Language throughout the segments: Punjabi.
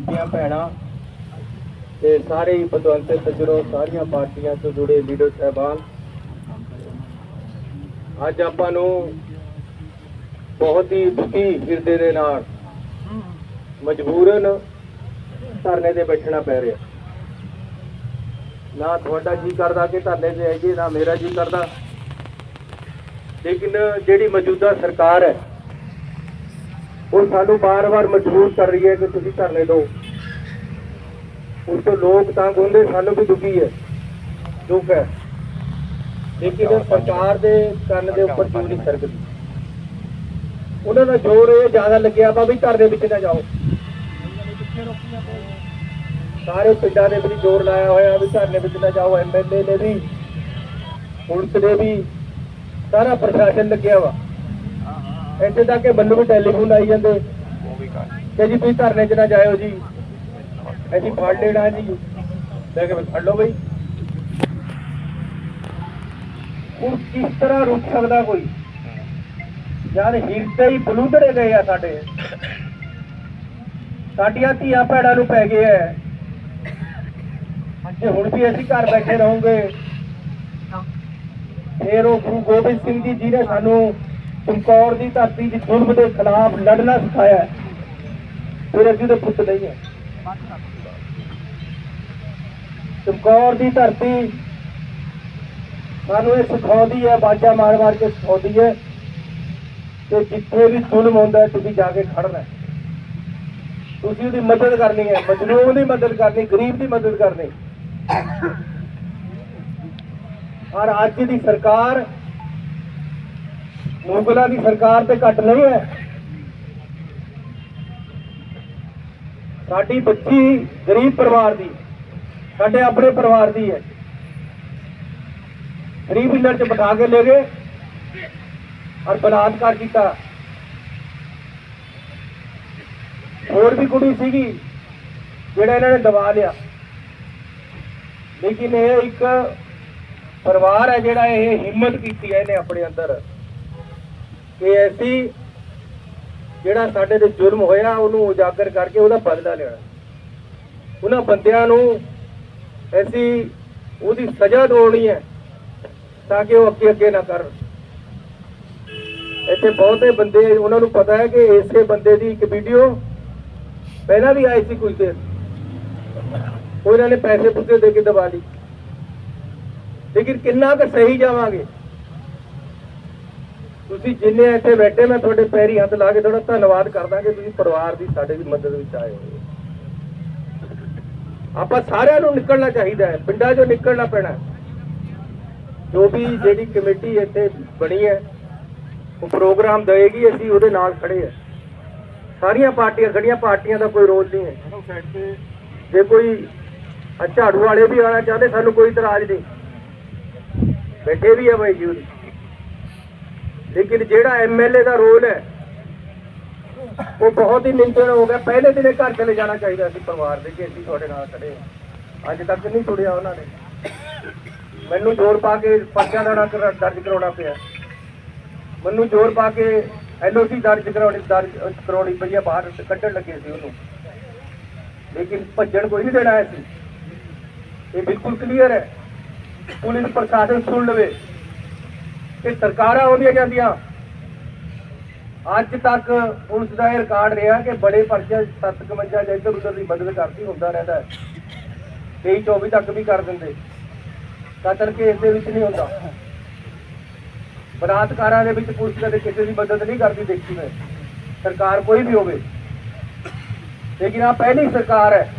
ਬੀਬੀਆਂ ਭੈਣਾਂ ਤੇ ਸਾਰੇ ਹੀ ਪਤਵੰਤੇ ਸੱਜਣੋ, ਸਾਰੀਆਂ ਪਾਰਟੀਆਂ ਤੋਂ ਜੁੜੇ ਲੀਡਰ ਸਹਿਬਾਨ। ਅੱਜ ਆਪਾਂ ਨੂੰ ਬਹੁਤ ਹੀ ਦੁਖੀ ਹਿਰਦੇ ਦੇ ਨਾਲ ਮਜਬੂਰਨ ਧਰਨੇ ਤੇ ਬੈਠਣਾ ਪੈ ਰਿਹਾ। ਨਾ ਤੁਹਾਡਾ ਜੀ ਕਰਦਾ ਕਿ ਧਰਨੇ ਤੇ ਆਈਏ, ਨਾ ਮੇਰਾ ਜੀ ਕਰਦਾ। ਲੇਕਿਨ ਜਿਹੜੀ ਮੌਜੂਦਾ ਸਰਕਾਰ ਹੈ ਉਹ ਸਾਨੂੰ ਬਾਰ-ਬਾਰ ਮਜਬੂਰ ਕਰ ਰਹੀ ਹੈ ਕਿ ਤੁਸੀਂ ਧਰਨੇ ਦਿਓ। ਉਸ ਤੋਂ ਲੋਕ ਤੰਗ ਹੁੰਦੇ ਸਾਨੂੰ ਵੀ ਦੁਖੀ ਹੈ। ਦੁੱਖ ਹੈ। ਲੇਕਿਨ ਸਰਕਾਰ ਦੇ ਕੰਨ ਦੇ ਉੱਪਰ ਨਹੀਂ ਸਰਕਦੀ? ਉਹਨਾਂ ਦਾ ਜ਼ੋਰ ਇਹ ਜ਼ਿਆਦਾ ਲੱਗਿਆ ਵਾ ਵੀ ਧਰਨੇ ਵਿੱਚ ਨਾ ਜਾਓ। ਸਾਰੇ ਪਿੰਡਾਂ ਨੇ ਵੀ ਜ਼ੋਰ ਲਾਇਆ ਹੋਇਆ ਵੀ ਧਰਨੇ ਵਿੱਚ ਨਾ ਜਾਓ ਐਮਐਲਏ ਨੇ ਵੀ ਪੁਲਿਸ ਨੇ ਵੀ ਸਾਰਾ ਪ੍ਰਸ਼ਾਸਨ ਲੱਗਿਆ ਵਾ। ਇੱਥੇ ਤੱਕ ਕਿ ਮੈਨੂੰ ਵੀ ਟੈਲੀਫੋਨ ਆਈ ਜਾਂਦੇ। ਕਿ ਜੀ ਤੁਸੀਂ ਧਰਨੇ 'ਚ ਨਾ ਜਾਇਓ ਜੀ। ਅਸੀਂ ਫੜ ਲੈਣਾ ਜੀ। ਲੈ ਕੇ ਫੜ ਲਓ ਬਈ। ਹੁਣ ਕਿਸ ਤਰ੍ਹਾਂ ਰੁਕ ਸਕਦਾ ਕੋਈ? ਯਾਰ ਹਿਰਦੇ ਹੀ ਬਲੂਦੜੇ ਗਏ ਆ ਸਾਡੇ। ਸਾਡੀਆਂ ਧੀਆਂ ਭੈੜਾਂ ਨੂੰ ਪੈ ਗਏ ਐ ਜੇ ਹੁਣ ਵੀ ਅਸੀਂ ਘਰ ਬੈਠੇ ਰਹੋਗੇ। ਫੇਰ ਉਹ ਗੁਰੂ ਗੋਬਿੰਦ ਸਿੰਘ ਜੀ ਜੀ ਨੇ ਸਾਨੂੰ ਚਮਕੌਰ ਦੀ ਧਰਤੀ ਦੀ ਜ਼ੁਲਮ ਦੇ ਖਿਲਾਫ ਲੜਨਾ ਸਿਖਾਇਆ ਫਿਰ ਅਸੀਂ ਉਹਦੇ ਪੁੱਤ ਨਹੀਂ ਹੈ। ਚਮਕੌਰ ਦੀ ਧਰਤੀ ਸਾਨੂੰ ਇਹ ਸਿਖਾਉਂਦੀ ਹੈ, ਬਾਜਾ ਮਾਰ ਮਾਰ ਕੇ ਸਿਖਾਉਂਦੀ ਹੈ ਕਿ ਜਿੱਥੇ ਵੀ ਜ਼ੁਲਮ ਹੁੰਦਾ ਤੁਸੀਂ ਜਾ ਕੇ ਖੜਨਾ ਤੁਸੀਂ ਉਹਦੀ ਮਦਦ ਕਰਨੀ ਹੈ ਮਜਲੂਮ ਦੀ ਮਦਦ ਕਰਨੀ, ਗਰੀਬ ਦੀ ਮਦਦ ਕਰਨੀ। ਔਰ ਅੱਜ ਦੀ ਸਰਕਾਰ ਮੁਗਲਾਂ ਦੀ ਸਰਕਾਰ ਤੇ ਘੱਟ ਨਹੀਂ ਹੈ। ਸਾਡੀ ਬੱਚੀ ਗਰੀਬ ਪਰਿਵਾਰ ਦੀ, ਸਾਡੇ ਆਪਣੇ ਪਰਿਵਾਰ ਦੀ ਹੈ। ਗਰੀਬ ਇੰਦਰ ਚ ਬਿਠਾ ਕੇ ਲੈ ਗਏ ਔਰ ਬਲਾਤਕਾਰ ਕੀਤਾ। ਹੋਰ ਵੀ ਕੁੜੀ ਸੀਗੀ ਜਿਹੜਾ ਇਹਨਾਂ ਨੇ ਦਬਾ ਲਿਆ। ਲੇਕਿਨ ਇਹ ਇੱਕ ਪਰਿਵਾਰ ਹੈ ਜਿਹੜਾ ਇਹ ਹਿੰਮਤ ਕੀਤੀ ਹੈ ਇਹਨੇ ਆਪਣੇ ਅੰਦਰ। ਕਿ ਐਸੀ ਜਿਹੜਾ ਸਾਡੇ ਤੇ ਜ਼ੁਲਮ ਹੋਇਆ, ਉਹਨੂੰ ਉਜਾਗਰ ਕਰਕੇ ਉਹਦਾ ਬਦਲਾ ਲੈਣਾ ਉਹਨਾਂ ਬੰਦਿਆਂ ਨੂੰ ਐਸੀ ਉਹਦੀ ਸਜ਼ਾ ਦਿਵਾਉਣੀ ਹੈ ਤਾਂ ਕਿ ਉਹ ਅੱਗੇ ਅੱਗੇ ਨਾ ਕਰਨ ਇੱਥੇ ਬਹੁਤੇ ਬੰਦੇ, ਉਹਨਾਂ ਨੂੰ ਪਤਾ ਹੈ ਕਿ ਇਸੇ ਬੰਦੇ ਦੀ ਇੱਕ ਵੀਡੀਓ ਪਹਿਲਾਂ ਵੀ ਆਈ ਸੀ ਕੁਝ ਦੇਰ ਉਹ ਇਹਨਾਂ ਨੇ ਪੈਸੇ ਪੁੱਤੇ ਦੇ ਕੇ ਦਬਾ ਲਈ ਲੇਕਿਨ ਕਿੰਨਾ ਕੁ ਸਹੀ ਜਾਵਾਂਗੇ? ਤੁਸੀਂ ਜਿੰਨੇ ਇੱਥੇ ਬੈਠੇ ਮੈਂ ਤੁਹਾਡੇ ਪੈਰੀ ਹੱਥ ਲਾ ਕੇ ਤੁਹਾਡਾ ਧੰਨਵਾਦ ਕਰਦਾ ਕਿ ਤੁਸੀਂ ਪਰਿਵਾਰ ਦੀ ਸਾਡੇ ਦੀ ਮਦਦ ਵਿੱਚ ਆਏ ਹੋ ਆਪਾਂ ਸਾਰਿਆਂ ਨੂੰ ਨਿਕਲਣਾ ਚਾਹੀਦਾ ਹੈ ਪਿੰਡਾਂ 'ਚੋਂ ਨਿਕਲਣਾ ਪੈਣਾ। ਜੋ ਵੀ ਜਿਹੜੀ ਕਮੇਟੀ ਇੱਥੇ ਬਣੀ ਹੈ ਉਹ ਪ੍ਰੋਗਰਾਮ ਦੇਏਗੀ ਅਸੀਂ ਉਹਦੇ ਨਾਲ ਖੜੇ ਆ ਸਾਰੀਆਂ ਪਾਰਟੀਆਂ ਖੜੀਆਂ ਪਾਰਟੀਆਂ ਦਾ ਕੋਈ ਰੋਲ ਨਹੀਂ ਹੈ ਜੇ ਕੋਈ ਝਾੜੂ ਵਾਲੇ ਵੀ ਆਣਾ ਚਾਹੁੰਦੇ ਸਾਨੂੰ ਕੋਈ ਇਤਰਾਜ਼ ਨਹੀਂ ਬੈਠੇ ਵੀ ਆ ਬਾਈ ਜੀ। ਲੇਕਿਨ ਜਿਹੜਾ ਐਮਐਲਏ ਦਾ ਰੋਲ ਹੈ, ਉਹ ਬਹੁਤ ਹੀ ਨਿੰਦਣ ਹੋ ਗਿਆ। ਪਹਿਲੇ ਦਿਨੇ ਘਰ ਚਲੇ ਜਾਣਾ ਚਾਹੀਦਾ ਸੀ ਪਰਿਵਾਰ ਦੇ ਕਿ ਅਸੀਂ ਤੁਹਾਡੇ ਨਾਲ ਖੜੇ ਹਾਂ। ਅੱਜ ਤੱਕ ਨਹੀਂ ਛੁੜਿਆ ਉਹਨਾਂ ਨੇ। ਮੈਨੂੰ ਜ਼ੋਰ ਪਾ ਕੇ ਪਰਚਾ ਦੜਾ ਦਰਜ ਕਰਾਉਣਾ ਪਿਆ। ਮੈਨੂੰ ਜ਼ੋਰ ਪਾ ਕੇ ਐਨਓਸੀ ਦਰਜ ਕਰਾਉਣੀ ਦਰਜ ਕਰਾਉਣੀ ਪਈ ਆ, ਬਾਹਰ ਕੱਢਣ ਲੱਗੇ ਸੀ ਉਹਨੂੰ। ਲੇਕਿਨ ਭੱਜਣ ਕੋਈ ਨਹੀਂ ਦੇਣਾ ਸੀ ਇਹ ਬਿਲਕੁਲ ਕਲੀਅਰ ਹੈ। ਪੁਲਿਸ ਪ੍ਰਸ਼ਾਸਨ ਸੁਣ ਲਵੇ। ਕਿ ਸਰਕਾਰਾਂ ਆਉਂਦੀਆਂ ਜਾਂਦੀਆਂ। ਅੱਜ ਤੱਕ ਪੁਲਿਸ ਦਾ ਇਹ ਰਿਕਾਰਡ ਰਿਹਾ ਕਿ ਬੜੇ ਪਰਚੇ 751 ਜਾਂ ਇੱਧਰ ਉੱਧਰ ਦੀ ਬਦਲ ਕਰਦੀ ਹੁੰਦਾ ਰਹਿੰਦਾ ਹੈ। 23 24 ਤੱਕ ਵੀ ਕਰ ਦਿੰਦੇ। ਕਤਲ ਕੇਸ ਦੇ ਵਿੱਚ ਨਹੀਂ ਹੁੰਦਾ। ਬਲਾਤਕਾਰਾਂ ਦੇ ਵਿੱਚ ਪੁਲਿਸ ਕਦੇ ਕਿਸੇ ਦੀ ਮਦਦ ਨਹੀਂ ਕਰਦੀ ਦੇਖੀ ਮੈਂ। ਸਰਕਾਰ ਕੋਈ ਵੀ ਹੋਵੇ। ਲੇਕਿਨ ਆ ਪਹਿਲੀ ਸਰਕਾਰ ਹੈ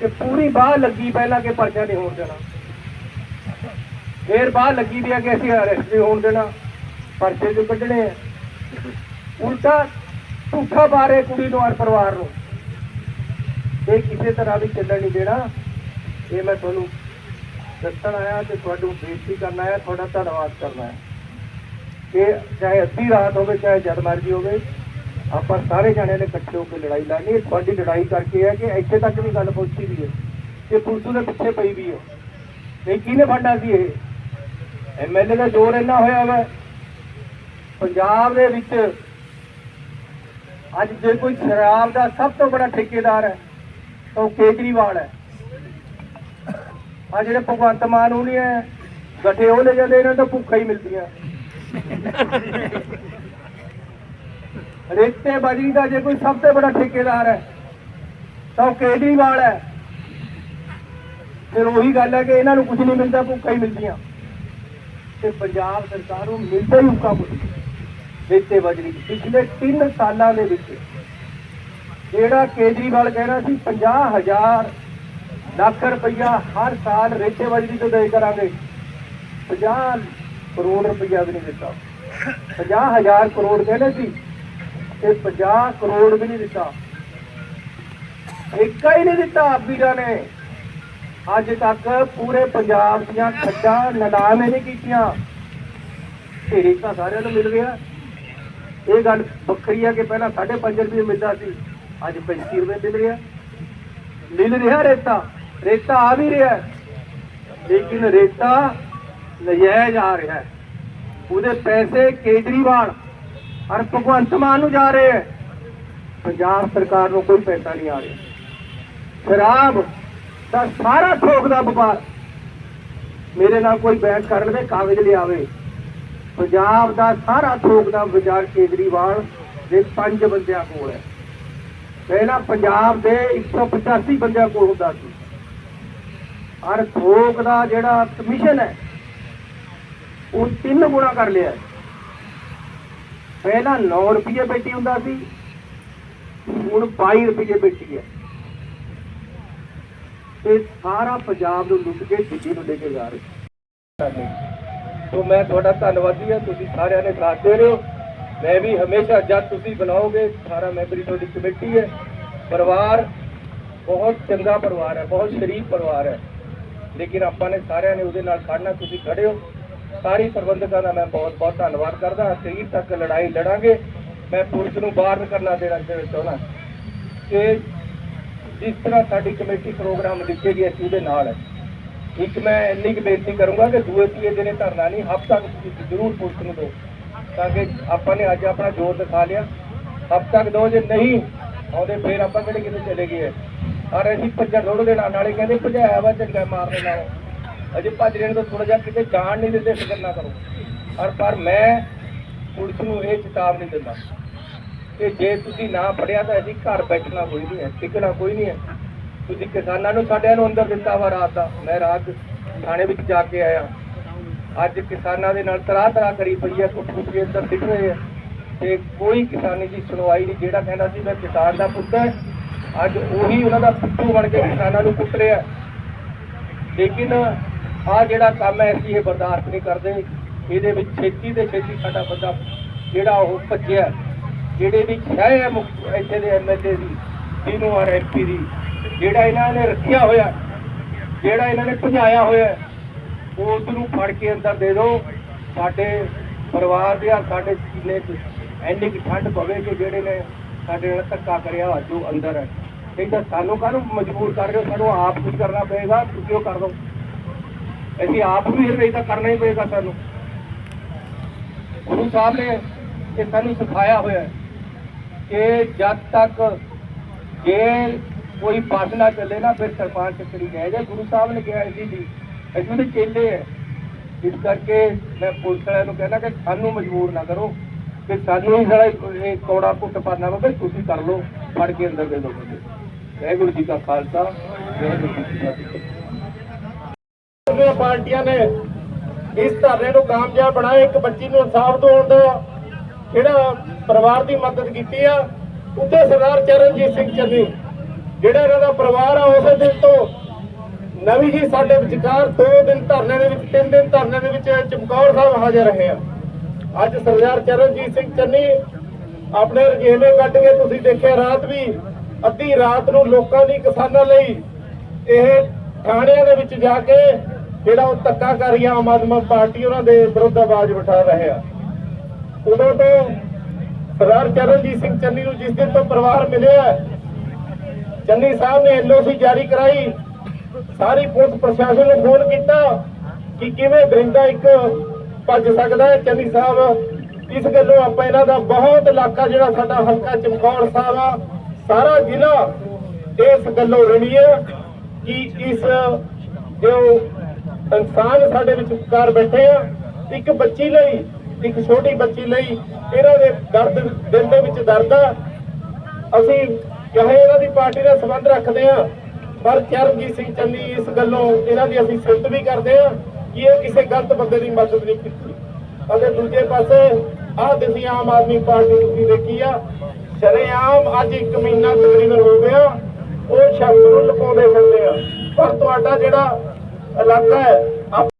ਕਿ ਪੂਰੀ ਬਾਹ ਲੱਗੀ ਪਹਿਲਾਂ ਕਿ ਪਰਚਾ ਨਹੀਂ ਹੋਣ ਦੇਣਾ। ਫੇਰ ਬਾਹ ਲੱਗੀ ਵੀ ਆ ਕਿ ਅਸੀਂ ਅਰੈਸਟ ਨਹੀਂ ਹੋਣ ਦੇਣਾ, ਪਰਚੇ ਜੋ ਕੱਢਣੇ ਆ। ਉਲਟਾ ਝੂਠਾ ਬਾਰੇ ਕੁੜੀ ਨੂੰ ਔਰ ਪਰਿਵਾਰ ਨੂੰ। ਇਹ ਕਿਸੇ ਤਰ੍ਹਾਂ ਵੀ ਚੱਲਣ ਨਹੀਂ ਦੇਣਾ। ਇਹ ਮੈਂ ਤੁਹਾਨੂੰ ਦੱਸਣ ਆਇਆ ਤੇ ਤੁਹਾਨੂੰ ਬੇਨਤੀ ਕਰਨਾ ਆਇਆ, ਤੁਹਾਡਾ ਧੰਨਵਾਦ ਕਰਨਾ ਹੈ ਕਿ ਚਾਹੇ ਅੱਧੀ ਰਾਤ ਹੋਵੇ, ਚਾਹੇ ਜਦ ਮਰਜ਼ੀ ਹੋਵੇ, ਆਪਾਂ ਸਾਰੇ ਜਾਣਿਆਂ ਨੇ ਇਕੱਠੇ ਹੋ ਕੇ ਲੜਾਈ ਲੜਨੀ ਇਹ ਤੁਹਾਡੀ ਲੜਾਈ ਕਰਕੇ ਹੈ ਕਿ ਇੱਥੇ ਤੱਕ ਵੀ ਗੱਲ ਪਹੁੰਚੀ ਵੀ ਹੈ ਕਿ ਪੁਲਿਸ ਦੇ ਪਿੱਛੇ ਪਈ ਵੀ ਹੈ। ਇਹ ਕਿਹਨੇ ਫੜਨਾ ਸੀ ਇਹ? ਐਮਐਲਏ ਦਾ ਜ਼ੋਰ ਇੰਨਾ ਹੋਇਆ ਵਾ, ਪੰਜਾਬ ਦੇ ਵਿੱਚ ਅੱਜ ਜੇ ਕੋਈ ਸ਼ਰਾਬ ਦਾ ਸਭ ਤੋਂ ਬੜਾ ਠੇਕੇਦਾਰ ਹੈ, ਤਾਂ ਉਹ ਕੇਜਰੀਵਾਲ ਹੈ। ਆ ਜਿਹੜੇ ਭਗਵੰਤ ਮਾਨ ਉਹ ਨਹੀਂ ਹੈ, ਗੱਠੇ ਉਹ ਲੈ ਜਾਂਦੇ, ਇਹਨਾਂ ਨੂੰ ਤਾਂ ਭੁੱਖਾ ਹੀ ਮਿਲਦੀਆਂ। ਰੇਤੇ ਬਜਰੀ ਦਾ ਜੇ ਕੋਈ ਸਭ ਤੋਂ ਬੜਾ ਠੇਕੇਦਾਰ ਹੈ, ਤਾਂ ਉਹ ਕੇਜਰੀਵਾਲ ਹੈ। ਫਿਰ ਉਹੀ ਗੱਲ ਹੈ ਕਿ ਇਹਨਾਂ ਨੂੰ ਕੁਝ ਨਹੀਂ ਮਿਲਦਾ, ਭੁੱਖਾ ਹੀ ਮਿਲਦੀਆਂ। ਤੇ ਪੰਜਾਬ ਸਰਕਾਰ ਨੂੰ ਮਿਲਦਾ ਹੀ ਹੁਕਾ ਕੁਝ ਰੇਤੇ ਬਜਰੀ ਪਿਛਲੇ 3 ਸਾਲਾਂ ਦੇ ਵਿੱਚ ਜਿਹੜਾ ਕੇਜਰੀਵਾਲ ਕਹਿਣਾ ਸੀ 50000 ਲੱਖ ਰੁਪਈਆ ਹਰ ਸਾਲ ਰੇਤੇ ਬਜਰੀ ਤੋਂ ਦੇ ਕਰਾਂਗੇ। 50 ਕਰੋੜ ਰੁਪਇਆ ਵੀ ਨਹੀਂ ਦਿੱਤਾ। 50000 ਕਰੋੜ ਕਹਿੰਦੇ ਸੀ ਤੇ 50 ਕਰੋੜ ਵੀ ਨਹੀਂ ਦਿੱਤਾ। ਇੱਕ ਹੀ ਨਹੀਂ ਦਿੱਤਾ ਵੀਰਾਂ ਨੇ। ਅੱਜ ਤੱਕ ਪੂਰੇ ਪੰਜਾਬ ਦੀਆਂ ਖੱਡਾਂ ਨਿਲਾਮ ਨਹੀਂ ਕੀਤੀਆਂ। ਇਹ ਤਾਂ ਸਾਰਿਆਂ ਨੂੰ ਮਿਲ ਗਿਆ। ਇਹ ਗੱਲ ਵੱਖਰੀ ਹੈ ਕਿ ਪਹਿਲਾਂ 5.5 ਰੁਪਏ ਮਿਲਦਾ ਸੀ, ਅੱਜ 35 ਰੁਪਏ ਮਿਲ ਰਿਹਾ। ਮਿਲ ਰਿਹਾ ਰੇਤਾ। ਰੇਤਾ ਆ ਵੀ ਰਿਹਾ। ਲੇਕਿਨ ਰੇਤਾ ਨਜਾਇਜ਼ ਆ ਰਿਹਾ। ਉਹਦੇ ਪੈਸੇ ਕੇਜਰੀਵਾਲ ਔਰ ਭਗਵੰਤ ਮਾਨ ਨੂੰ ਜਾ ਰਹੇ ਹੈ। ਪੰਜਾਬ ਸਰਕਾਰ ਨੂੰ ਕੋਈ ਪੈਸਾ ਨਹੀਂ ਆ ਰਿਹਾ। ਸ਼ਰਾਬ ਦਾ ਸਾਰਾ ਥੋਕ ਦਾ ਵਪਾਰ। ਮੇਰੇ ਨਾਲ ਕੋਈ ਬੈਠ ਕਰਨ ਦੇ ਕਾਗਜ਼ ਲਿਆਵੇ। ਪੰਜਾਬ ਦਾ ਸਾਰਾ ਥੋਕ ਦਾ ਬਾਜ਼ਾਰ ਕੇਜਰੀਵਾਲ ਦੇ ਪੰਜ ਬੰਦਿਆਂ ਕੋਲ ਹੈ। ਪਹਿਲਾਂ ਪੰਜਾਬ ਦੇ 185 ਬੰਦਿਆਂ ਕੋਲ ਹੁੰਦਾ ਸੀ। ਔਰ ਥੋਕ ਦਾ ਜਿਹੜਾ ਕਮਿਸ਼ਨ ਹੈ, ਉਹ ਤਿੰਨ ਗੁਣਾ ਕਰ ਲਿਆ ਹੈ। ਪਹਿਲਾਂ 9 ਰੁਪਏ ਬੇਟੀ ਹੁੰਦਾ ਸੀ, ਹੁਣ 22 ਰੁਪਏ ਬੇਟੀ ਹੈ। ਤੇ ਸਾਰਾ ਪੰਜਾਬ ਨੂੰ ਲੁੱਟ ਕੇ ਦਿੱਲੀ ਨੂੰ ਲੈ ਕੇ ਜਾ ਰਹੇ। ਸੋ ਮੈਂ ਤੁਹਾਡਾ ਧੰਨਵਾਦੀ ਹਾਂ, ਤੁਸੀਂ ਸਾਰਿਆਂ ਨੇ ਸਾਥ ਦੇ ਰਹੇ ਹੋ। ਮੈਂ ਵੀ ਹਮੇਸ਼ਾ ਜਦ ਤੁਸੀਂ ਬਣਾਓਗੇ, ਸਾਰਾ ਮੈਂਬਰੀ ਤੁਹਾਡੀ ਕਮੇਟੀ ਹੈ। ਪਰਿਵਾਰ ਬਹੁਤ ਚੰਗਾ ਪਰਿਵਾਰ ਹੈ, ਬਹੁਤ ਸ਼ਰੀਫ ਪਰਿਵਾਰ ਹੈ। ਲੇਕਿਨ ਆਪਾਂ ਨੇ ਸਾਰਿਆਂ ਨੇ ਉਹਦੇ ਨਾਲ ਖੜਨਾ, ਤੁਸੀਂ ਖੜੇ ਹੋ। ਸਾਰੀ ਪ੍ਰਬੰਧਕਾਂ ਦਾ ਮੈਂ ਬਹੁਤ ਬਹੁਤ ਧੰਨਵਾਦ ਕਰਦਾ ਅਖੀਰ ਤੱਕ ਲੜਾਈ ਲੜਾਂਗੇ। ਮੈਂ ਪੁਲਿਸ ਨੂੰ ਬਾਹਰ ਕਰਨਾ ਦੇਣਾ ਚਾਹੁੰਦਾ। ਕਿ ਜਿਸ ਤਰ੍ਹਾਂ ਸਾਡੀ ਕਮੇਟੀ ਪ੍ਰੋਗਰਾਮ ਲਿਖੇਗੀ ਅਸੀਂ ਉਹਦੇ ਨਾਲ। ਹੈ ਇੱਕ ਮੈਂ ਇੰਨੀ ਕੁ ਬੇਨਤੀ ਕਰੂੰਗਾ ਕਿ ਦੂਏ ਤੀਏ ਦਿਨੇ ਧਰਨਾ ਨਹੀਂ, ਹਫ਼ਤਾ ਤੁਸੀਂ ਜ਼ਰੂਰ ਪੁਲਿਸ ਨੂੰ ਦਿਓ, ਤਾਂ ਕਿ ਆਪਾਂ ਨੇ ਅੱਜ ਆਪਣਾ ਜ਼ੋਰ ਦਿਖਾ ਲਿਆ। ਹਫ਼ਤਾ ਕੁ ਦਿਓ ਜੇ ਨਹੀਂ ਆਉਂਦੇ, ਫੇਰ ਆਪਾਂ ਕਿਹੜੇ ਕਿਤੇ ਚਲੇ ਗਏ ਔਰ ਅਸੀਂ ਭੱਜਣ ਰੋੜ ਦੇ ਨਾਲ ਨਾਲੇ ਕਹਿੰਦੇ, ਭਜਾਇਆ ਵਾ ਚੰਗਾ ਮਾਰਨੇ ਨਾਲ। ਅਜੇ ਭੱਜ ਰਹੇ ਨੇ ਤਾਂ ਥੋੜਾ ਜਿਹਾ ਕਿਤੇ ਜਾਣ ਨਹੀਂ ਦਿੰਦੇ, ਫਿਕਰ ਨਾ ਕਰੋ। ਔਰ ਪਰ ਮੈਂ ਪੁਲਿਸ ਨੂੰ ਇਹ ਚੇਤਾਵਨੀ ਦਿੰਦਾ। ਕਿ ਜੇ ਤੁਸੀਂ ਨਾ ਪੜਿਆ ਤਾਂ ਅਸੀਂ ਘਰ ਬੈਠਣਾ ਕੋਈ ਨਹੀਂ ਹੈ ਟਿਕਣਾ ਕੋਈ ਨਹੀਂ ਹੈ। ਤੁਸੀਂ ਕਿਸਾਨਾਂ ਨੂੰ ਸਾਡਿਆਂ ਨੂੰ ਅੰਦਰ ਦਿੱਤਾ ਵਾ ਰਾਤ ਦਾ। ਮੈਂ ਰਾਤ ਥਾਣੇ ਵਿੱਚ ਜਾ ਕੇ ਆਇਆ। ਅੱਜ ਕਿਸਾਨਾਂ ਦੇ ਨਾਲ ਤਰਾ ਤਰਾ ਕਰੀ ਪਈ ਹੈ ਕੁੱਟ ਕੁੱਟ ਕੇ ਅੰਦਰ ਸਿੱਟ ਰਹੇ ਆ ਤੇ ਕੋਈ ਕਿਸਾਨੀ ਦੀ ਸੁਣਵਾਈ ਨਹੀਂ। ਜਿਹੜਾ ਕਹਿੰਦਾ ਸੀ, ਮੈਂ ਕਿਸਾਨ ਦਾ ਪੁੱਤ ਹੈ। ਅੱਜ ਉਹੀ ਉਹਨਾਂ ਦਾ ਪੁੱਤੂ ਬਣ ਕੇ ਕਿਸਾਨਾਂ ਨੂੰ ਕੁੱਟ ਰਿਹਾ ਲੇਕਿਨ ਆ ਜਿਹੜਾ ਕੰਮ ਹੈ, ਅਸੀਂ ਇਹ ਬਰਦਾਸ਼ਤ ਨਹੀਂ ਕਰਦੇ। ਇਹਦੇ ਵਿੱਚ ਛੇਤੀ ਤੇ ਛੇਤੀ ਸਾਡਾ ਬੰਦਾ ਜਿਹੜਾ ਉਹ ਭੱਜਿਆ। ਜਿਹੜੇ ਵੀ ਸ਼ਹਿ ਹੈ ਇੱਥੇ ਦੇ ਐਮਐਲਏ ਦੀ, ਜਿਹਨੂੰ ਆਰ ਐਮਪੀ ਦੀ, ਜਿਹੜਾ ਇਹਨਾਂ ਨੇ ਰੱਖਿਆ ਹੋਇਆ, ਜਿਹੜਾ ਇਹਨਾਂ ਨੇ ਭਜਾਇਆ ਹੋਇਆ ਉਸ ਨੂੰ ਫੜ ਕੇ ਅੰਦਰ ਦੇ ਦਿਓ। ਸਾਡੇ ਪਰਿਵਾਰ ਦੇ ਆ, ਸਾਡੇ ਸੀਨੇ 'ਚ ਇੰਨੀ ਕੁ ਠੰਡ ਪਵੇ ਕਿ ਜਿਹੜੇ ਨੇ ਸਾਡੇ ਨਾਲ ਧੱਕਾ ਕਰਿਆ ਜੋ ਅੰਦਰ ਹੈ। ਨਹੀਂ ਤਾਂ ਸਾਨੂੰ ਕਾਹਨੂੰ ਮਜਬੂਰ ਕਰ ਰਹੇ ਹੋ? ਸਾਨੂੰ ਆਪ ਕੁਝ ਕਰਨਾ ਪਏਗਾ, ਤੁਸੀਂ ਉਹ ਕਰ ਦਿਓ। ਅਸੀਂ ਆਪ ਵੀ ਇਹ ਤਾਂ ਕਰਨਾ ਹੀ ਪਏਗਾ ਸਾਨੂੰ। ਗੁਰੂ ਸਾਹਿਬ ਨੇ ਇਹ ਸਾਨੂੰ ਸਿਖਾਇਆ ਹੋਇਆ ਹੈ। ਕਿ ਜਦ ਤੱਕ ਜੇ ਕੋਈ ਬੱਸ ਨਾ ਚੱਲੇ ਨਾ, ਫਿਰ ਸਰਪੰਚ ਚੱਕਰੀ ਗਏ ਜੇ ਗੁਰੂ ਸਾਹਿਬ ਨੇ ਕਿਹਾ ਸੀ ਜੀ, ਅਸੀਂ ਉਹਦੇ ਚੇਲੇ ਹੈ ਇਸ ਕਰਕੇ ਮੈਂ ਪੁਲਿਸ ਵਾਲਿਆਂ ਨੂੰ ਕਹਿੰਦਾ ਕਿ ਸਾਨੂੰ ਮਜਬੂਰ ਨਾ ਕਰੋ ਕਿ ਸਾਨੂੰ ਹੀ ਸਾਲਾ ਇਹ ਕੌੜਾ ਕੁੱਟ ਪਾਣਾ ਪਵੇ ਤੁਸੀਂ ਕਰ ਲਓ, ਫੜ ਕੇ ਅੰਦਰ ਦੇ ਦਿਓ ਵਾਹਿਗੁਰੂ ਜੀ ਕਾ ਖਾਲਸਾ, ਵਾਹਿਗੁਰੂ ਜੀ ਕੀ ਫਤਿਹ। ਪਾਰਟੀਆਂ ਨੇ ਇਸ ਧਰਨੇ ਨੂੰ ਕਾਮਯਾਬ ਬਣਾਇਆ। ਇੱਕ ਬੱਚੀ ਨੂੰ ਇਨਸਾਫ ਦਿਵਾਉਣ ਦਾ ਜਿਹੜਾ ਪਰਿਵਾਰ ਦੀ ਮਦਦ ਕੀਤੀ ਆ। ਉੱਤੇ ਸਰਦਾਰ ਚਰਨਜੀਤ ਸਿੰਘ ਚੰਨੀ, ਜਿਹੜਾ ਇਹਨਾਂ ਦਾ ਪਰਿਵਾਰ ਆ, ਉਸੇ ਦਿਨ ਤੋਂ ਨਵੀਂ ਜੀ ਸਾਡੇ ਵਿਚਕਾਰ ਦੋ ਦਿਨ ਧਰਨੇ ਦੇ ਵਿੱਚ, ਤਿੰਨ ਦਿਨ ਧਰਨੇ ਦੇ ਵਿੱਚ ਚਮਕੌਰ ਸਾਹਿਬ ਹਾਜ਼ਰ ਰਹੇ ਆ। ਅੱਜ ਸਰਦਾਰ ਚਰਨਜੀਤ ਸਿੰਘ ਚੰਨੀ ਆਪਣੇ ਰਜੇਵੇਂ ਕੱਢ ਕੇ ਤੁਸੀਂ ਦੇਖਿਆ ਰਾਤ ਵੀ ਅੱਧੀ ਰਾਤ ਨੂੰ ਲੋਕਾਂ ਦੀ ਕਿਸਾਨਾਂ ਲਈ ਇਹ ਥਾਣਿਆਂ ਦੇ ਵਿੱਚ ਜਾ ਕੇ ਜਿਹੜਾ ਉਹ ਧੱਕਾ ਕਰ ਰਹੀ ਆਮ ਆਦਮੀ ਪਾਰਟੀ, ਉਹਨਾਂ ਦੇ ਵਿਰੁੱਧ ਆਵਾਜ਼ ਉਠਾ ਰਹੇ ਆ। ਉਦੋਂ ਤੋਂ ਸਰਦਾਰ ਚਰਨਜੀਤ ਸਿੰਘ ਚੰਨੀ ਨੂੰ ਜਿਸ ਦਿਨ ਤੋਂ ਪਰਿਵਾਰ ਮਿਲਿਆ ਚੰਨੀ ਸਾਹਿਬ ਨੇ ਐਲਓਸੀ ਜਾਰੀ ਕਰਾਈ, ਸਾਰੀ ਪੁਲਿਸ ਪ੍ਰਸ਼ਾਸਨ ਨੂੰ ਫੋਨ ਕੀਤਾ ਕਿ ਕਿਵੇਂ ਦਰਿੰਦਾ ਇੱਕ ਭੱਜ ਸਕਦਾ ਹੈ ਚੰਨੀ ਸਾਹਿਬ। ਇਸ ਗੱਲੋਂ ਆਪਾਂ ਇਹਨਾਂ ਦਾ ਬਹੁਤ ਇਲਾਕਾ ਜਿਹੜਾ ਸਾਡਾ ਹਲਕਾ ਚਮਕੌਰ ਸਾਹਿਬ ਆ, ਸਾਰਾ ਜ਼ਿਲ੍ਹਾ ਇਸ ਗੱਲੋਂ ਰਣੀ ਹੈ ਕਿ ਇਸ ਜੋ ਇਨਸਾਨ ਸਾਡੇ ਵਿੱਚ ਉਪਕਾਰ ਬੈਠੇ ਆ, ਇੱਕ ਬੱਚੀ ਲਈ ਇੱਕ ਛੋਟੀ ਬੱਚੀ ਲਈ ਇਹਨਾਂ ਦੇ ਦਰਦ ਦਿਲ ਦੇ ਵਿੱਚ ਦਰਦ ਆ। ਅਸੀਂ ਚਾਹੇ ਇਹਨਾਂ ਦੀ ਪਾਰਟੀ ਨਾਲ ਸੰਬੰਧ ਰੱਖਦੇ ਆ ਪਰ ਚਰਨਜੀਤ ਸਿੰਘ ਚੰਨੀ ਇਸ ਗੱਲੋਂ ਇਹਨਾਂ ਦੀ ਅਸੀਂ ਸਿਫਤ ਵੀ ਕਰਦੇ ਆ ਕਿ ਇਹ ਕਿਸੇ ਗਲਤ ਬੰਦੇ ਦੀ ਮਦਦ ਨਹੀਂ ਕੀਤੀ। ਅਤੇ ਦੂਜੇ ਪਾਸੇ ਆਹ ਤੁਸੀਂ ਆਮ ਆਦਮੀ ਪਾਰਟੀ ਤੁਸੀਂ ਦੇਖੀ ਆ, ਸ਼ਰੇਆਮ ਅੱਜ ਇੱਕ ਮਹੀਨਾ ਤਕਰੀਬਨ ਹੋ ਗਿਆ, ਉਹ ਸ਼ਖਸ ਨੂੰ ਲੁਕਾਉਂਦੇ ਫਿਰਦੇ ਆ। ਪਰ ਤੁਹਾਡਾ ਜਿਹੜਾ ਇਲਾਕਾ ਹੈ